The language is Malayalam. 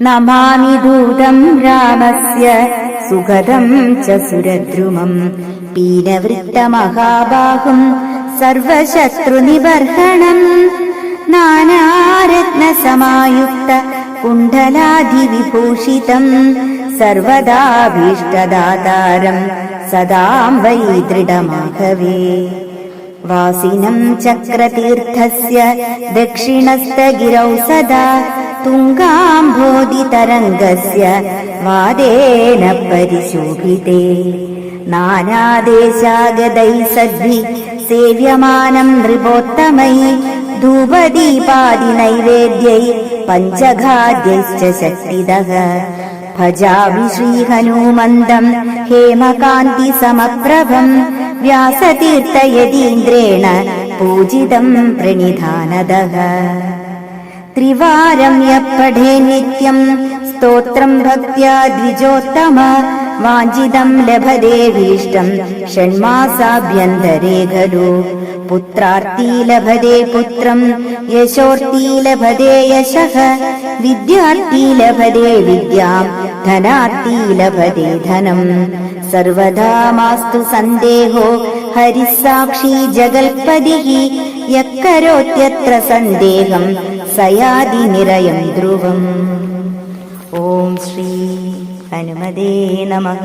നമാമി ദൂതം രാമസ്യ സുഗതം ച സുരദ്രുമം പീനവൃത്തമഹാബാഹും സർവശത്രുനിബർഹണം നാനാരത്നസമായുക്ത കുണ്ഡലാധിവിഭൂഷിതം സർവദാഭീഷ്ടദാതാരം സദാം വൈ ദൃഢമാഘവേ വാസിനം ചക്രതീർത്ഥസ്യ ദക്ഷിണസ്ഥഗിരौ സദാ नानाम्भोदितरङ्गस्य वादेन परिशोभिते नानादेशागतैः सद्भिः सेव्यमानं नृपोत्तमैः धूपदीपादिनैवेद्यै पञ्चघाद्यैश्च शक्तिदः भजामि श्रीहनुमन्दम् हेमकान्तिसमप्रभम् व्यासतीर्थयतीन्द्रेण पूजितम् प्रणिधानदः त्रिवारं यः पठे नित्यम् स्तोत्रम् भक्त्या द्विजोत्तम। वाञ्छितम् लभदेवीष्टं षण्मासाभ्यन्तरे खलु। पुत्रार्थीलभदे पुत्रं। यशोर्ती लभदे यशः। विद्यार्थी लभदे विद्यां। धनार्ती लभदे धनम् सर्वदा मास्तु सन्देहो। हरिः साक्षी जगल्पदिः। यः करोत्यत्र सन्देहम् സയാതി നിരയം ധ്രുവം. ഓം ശ്രീ ഹനുമതേ നമഃ.